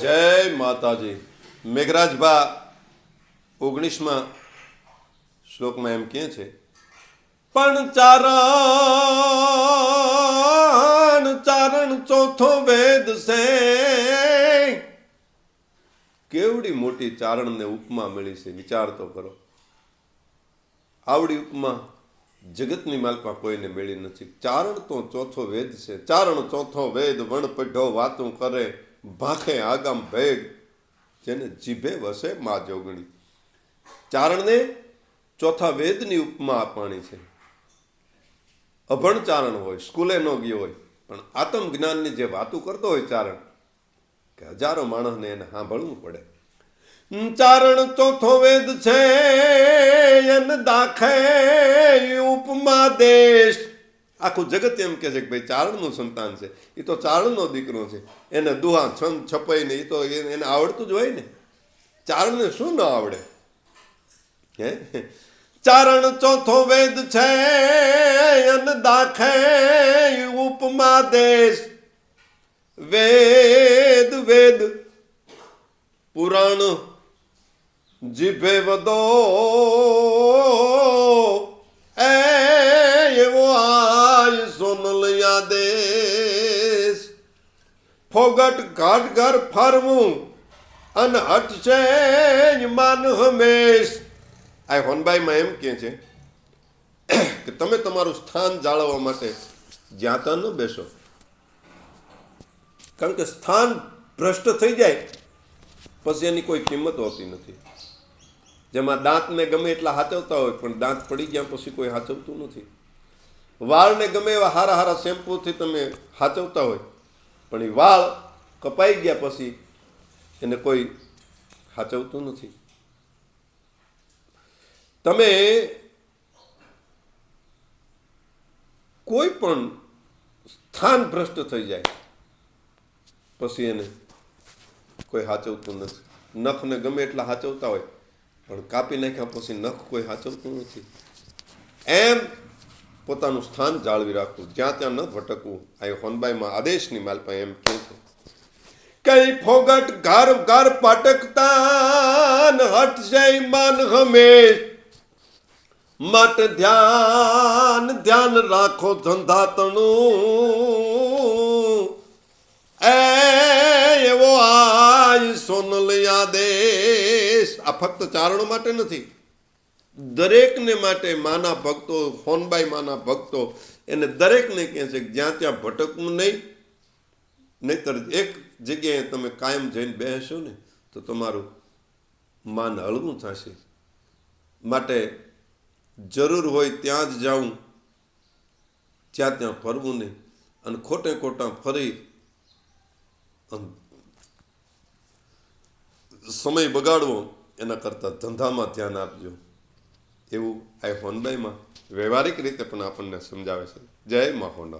જય માતાજી. મેઘરાજભા ઓગણીસમાં શ્લોકમાં એમ કહે છે, પણ ચારણ ચારણ ચોથો વેદ છે. કેવડી મોટી ચારણને ઉપમા મળી છે, વિચાર તો કરો. આવડી ઉપમા જગતની માલપા કોઈને મેળી નથી. ચારણ તો ચોથો વેદ છે. ચારણ ચોથો વેદ વણ પઢો વાતું કરે. ભાખે આગમ ભેગ, જેને જીભે વસે મા જોગણી. ચારણને ચોથા વેદની ઉપમા આપવાની છે. અભણ ચારણ હોય, સ્કૂલે ન ગયો હોય, પણ આત્મ જ્ઞાનની જે વાતું કરતો હોય ચારણ, કે હજારો માણસને એને સાંભળવું પડે. ચારણ ચોથો વેદ છે દાખે ઉપમા દેશ આખું જગત એમ કે છે કે ભાઈ ચારણનું સંતાન છે. એ તો ચારણનો દીકરો છે. એને દુહા છંદ છપાઈ ને એ તો એને આવડતું જ હોય ને. ચારણને શું ન આવડે? હે? ચારણ ચોથો વેદ છે દાખે ઉપમા દેશ. વેદ વેદ. પુરાણ જીભે વદો ફોગટ ઘાટ ઘર ફરવું. અને હટશે માન હંમેશ. આ હોનબાઈમાં એમ કહે છે કે તમે તમારું સ્થાન જાળવવા માટે જ્યાં ત્યાં ન બેસો. કારણ કે સ્થાન ભ્રષ્ટ થઈ જાય, પછી એની કોઈ કિંમત હોતી નથી. જેમાં દાંતને ગમે એટલા હાચવતા હોય, પણ દાંત પડી ગયા પછી કોઈ હાચવતું નથી. વાળને ગમે એવા હારા હારા શેમ્પૂથી તમે હાચવતા હોય પણ એ વાળ કપાઈ ગયા પછી એને કોઈ હાચવતું નથી. તમે કોઈ પણ સ્થાન ભ્રષ્ટ થઈ જાય, પછી એને કોઈ હાચવતું નથી. નખને ગમે એટલા હાચવતા હોય, પણ કાપી નાખ્યા પછી નખ કોઈ હાચવતું નથી. એમ પોતાનું સ્થાન જાળવી રાખવું, જ્યાં ત્યાં ન ભટકવું. આ હોનબાઈમાં આદેશની માલપા એમ કહે છે. કઈ ફોગટ ઘર ઘર પટકતા હટ હટશે માન હમેશ માટે ધ્યાન ધ્યાન રાખો ધંધાતણું એ, એવો આય સોનલ આદેશ આ ફક્ત ચારણો માટે નથી દરેકને માટે માના ભક્તો ફોનબાઈ માના ભક્તો, એને દરેકને કહે છે કે જ્યાં ત્યાં ભટકવું નહીં, નહીતર એક જગ્યાએ તમે કાયમ જઈને બેસશો ને, તો તમારું માન હળવું થશે. માટે જરૂર હોય ત્યાં જ જાઉં ત્યાં ત્યાં ફરવું નહીં. અને ખોટે ખોટા ફરી સમય બગાડવો, એના કરતાં ધંધામાં ધ્યાન આપજો. એવું આ હોન્ડાઈમાં વ્યવહારિક રીતે પણ આપણને સમજાવે છે. જય મા હોન્ડા.